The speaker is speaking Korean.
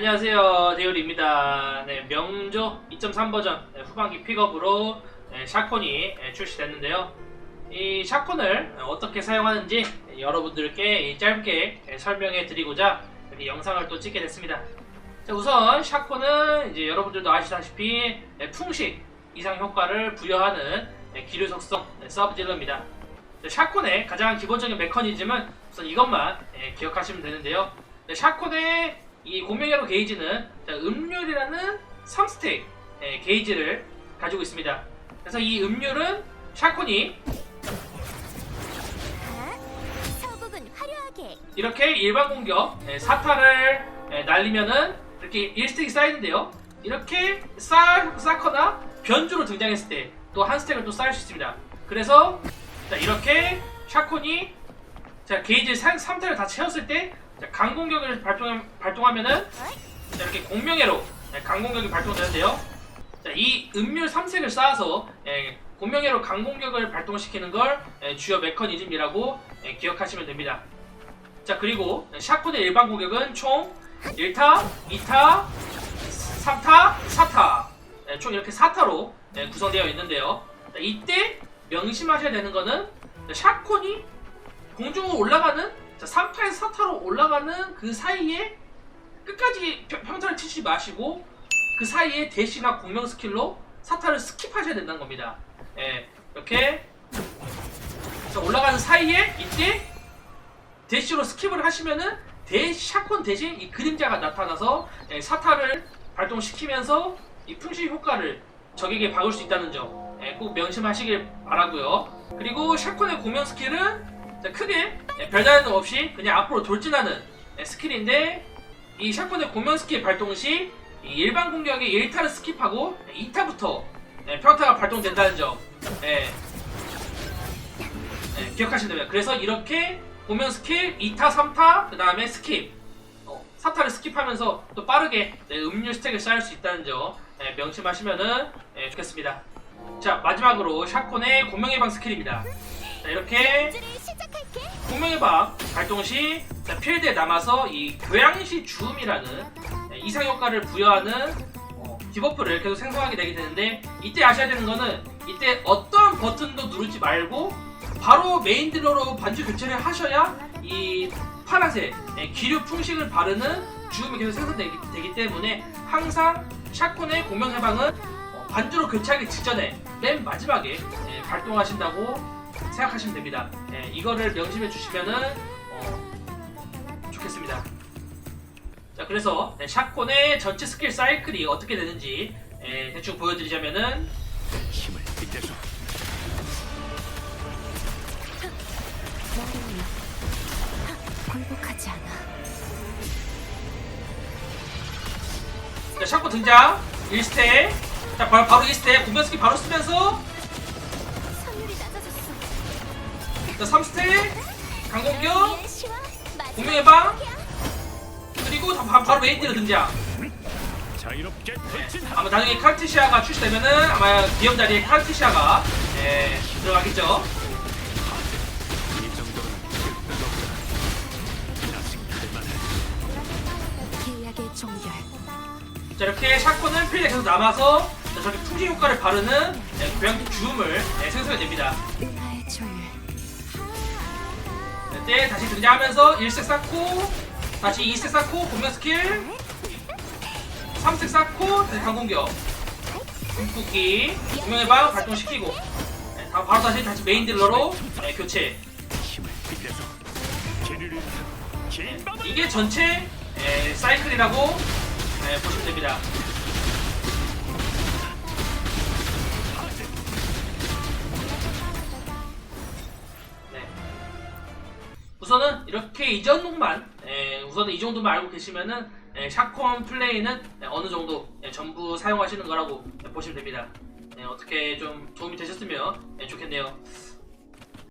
안녕하세요. 데이올입니다. 네, 명조 2.3 버전 네, 후반기 픽업으로 네, 샤콘이 네, 출시됐는데요. 이 샤콘을 어떻게 사용하는지 여러분들께 이 짧게 네, 설명해 드리고자 이렇게 영상을 또 찍게 됐습니다. 자, 우선 샤콘은 이제 여러분들도 아시다시피 네, 풍식 이상 효과를 부여하는 네, 기류 속성 네, 서브 딜러입니다. 네, 샤콘의 가장 기본적인 메커니즘은 우선 이것만 네, 기억하시면 되는데요. 네, 샤콘의 이 공명회로 게이지는 자, 음률이라는 3스택 예, 게이지를 가지고 있습니다. 그래서 이 음률은 화려하게 이렇게 일반 공격 예, 사타를 예, 날리면은 이렇게 1스택이 쌓이는데요. 이렇게 쌓, 쌓거나 변주로 등장했을 때 또 한 스택을 또 쌓을 수 있습니다. 그래서 자, 이렇게 샤콘이 자, 게이지 3타를 다 채웠을 때 자, 강공격을 발동, 발동하면은 자, 이렇게 공명회로 네, 강공격이 발동되는데요. 자, 이 음률 3색을 쌓아서 예, 공명회로 강공격을 발동시키는 걸 예, 주요 메커니즘이라고 예, 기억하시면 됩니다. 자 그리고 샤콘의 일반 공격은 총 1타, 2타, 3타, 4타 예, 총 이렇게 4타로 예, 구성되어 있는데요. 자, 이때 명심하셔야 되는 거는 샤콘이 공중으로 올라가는 자, 3타에서 4타로 올라가는 그 사이에 끝까지 평- 평타를 치지 마시고 그 사이에 대시나 공명 스킬로 4타를 스킵하셔야 된다는 겁니다. 예, 이렇게 자, 올라가는 사이에 이때 대시로 스킵을 하시면은 대 샷건 대신 이 그림자가 나타나서 예, 사타를 발동시키면서 이 풍시 효과를 적에게 박을 수 있다는 점 꼭 명심하시길 바라고요. 그리고 샷건의 공명 스킬은 자, 크게 예, 별다른 없이 그냥 앞으로 돌진하는 예, 스킬인데 이 샷건의 공명 스킬 발동 시이 일반 공격의 1타를 스킵하고 2타부터 평타가 발동된다는 점 예, 예, 기억하시면 됩니다. 그래서 이렇게 공명 스킬 2타, 3타, 그 다음에 스킵 어, 4타를 스킵하면서 또 빠르게 네, 음료 스택을 쌓을 수 있다는 점 예, 명심하시면 예, 좋겠습니다. 자 마지막으로 샤콘의 공명 예방 스킬입니다. 자 이렇게 예방 발동 시 자, 필드에 남아서 이 교양시 주음이라는 예, 이상 효과를 부여하는 어, 디버프를 계속 생성하게 되게 되는데 이때 아셔야 되는 거는 이때 어떤 버튼도 누르지 말고 바로 메인 딜러로 반주 교체를 하셔야 이 파란색 예, 기류 풍식을 바르는 주음이 계속 생성되기 되기 때문에 항상 샷건의 공명 해방은 어, 반주로 교체하기 직전에 맨 마지막에 예, 발동하신다고 생각하시면 됩니다. 예, 이거를 명심해 주시면은 어, 좋겠습니다. 자 그래서 네, 샷건의 전체 스킬 사이클이 어떻게 되는지 예, 대충 보여드리자면은 힘을 빗대서 나를 굴복하지 않아. 자, 샤코 등장 1스택 자 바로, 바로 1스택 공격 스킬 바로 쓰면서 자 3스택 강공격 나의 시와 마지막 공명 예방 공격이야. 그리고 다- 바, 바로 메인 딜러 등장. 자유롭게 아마 나중에 카르티시아가 출시되면은 아마 기업 자리에 카르티시아가 예, 들어가겠죠. 자 이렇게 샤코는 필드에 계속 남아서 자, 저렇게 풍지 효과를 바르는 예, 교양 주음을 예, 생성해냅니다 때 다시 등장하면서 1색 쌓고 다시 2색 쌓고 공격 스킬 3색 쌓고 다시 강공격. 궁극기 공명의 방 발동시키고. 네, 다- 바로 다시 다시 메인 딜러로 네, 교체. 이게 전체 에, 사이클이라고 에, 보시면 됩니다 우선은 이렇게 이 정도만 에, 우선은 이 정도만 알고 계시면은 에, 샷콘 플레이는 에, 어느 정도 에, 전부 사용하시는 거라고 에, 보시면 됩니다. 네, 어떻게 좀 도움이 되셨으면 에, 좋겠네요.